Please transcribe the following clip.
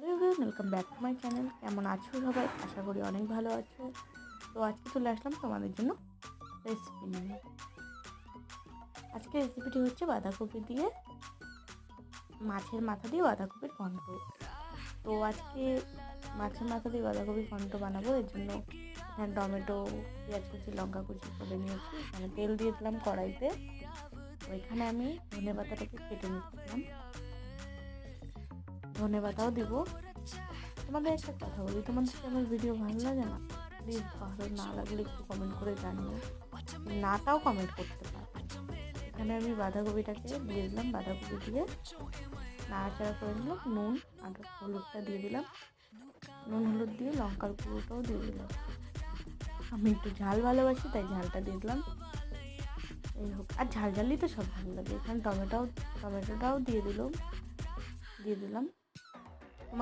Welcome back to my channel. কেমন আছো সবাই? আশা করি অনেক ভালো আছো। তো আজকে চলে আসলাম তোমাদের জন্য রেসিপি নিয়ে। আজকে রেসিপিটি হচ্ছে বাঁধাকপি দিয়ে মাছের মাথা দিয়ে বাঁধাকপির ঘন্ট। তো আজকে মাছের মাথা দিয়ে বাঁধাকপির ঘন্ট বানাবো, এর জন্য এখানে টমেটো, পেঁয়াজ কুচি, লঙ্কা কুচি করে নিয়েছি। এখানে তেল দিয়ে দিলাম কড়াইতে। ওইখানে আমি ধনে পাতাটাকে কেটে নিচ্ছিলাম। ধনে পাতাও দিব। তোমাদের একটা কথা বলি, তোমাদের কি আমার ভিডিও ভালো লাগে না? প্লিজ ভালো না লাগলে একটু কমেন্ট করে জানিও। নাটাও কমেন্ট করতে পারো। এখানে আমি বাঁধাকপিটাকে দিয়ে দিলাম, বাঁধাকপি দিয়ে নাড়াচাড়া করে নিলাম, নুন আর হলুদটা দিয়ে দিলাম। নুন, হলুদ দিয়ে লঙ্কার গুঁড়োটাও দিয়ে দিলাম। আমি একটু ঝাল ভালোবাসি, তাই ঝালটা দিয়ে দিলাম। এই হোক, আর ঝাল ঝালই তো সব ভালো লাগে। এখানে টমেটো, টমেটোটাও দিয়ে দিলাম দিয়ে দিলাম।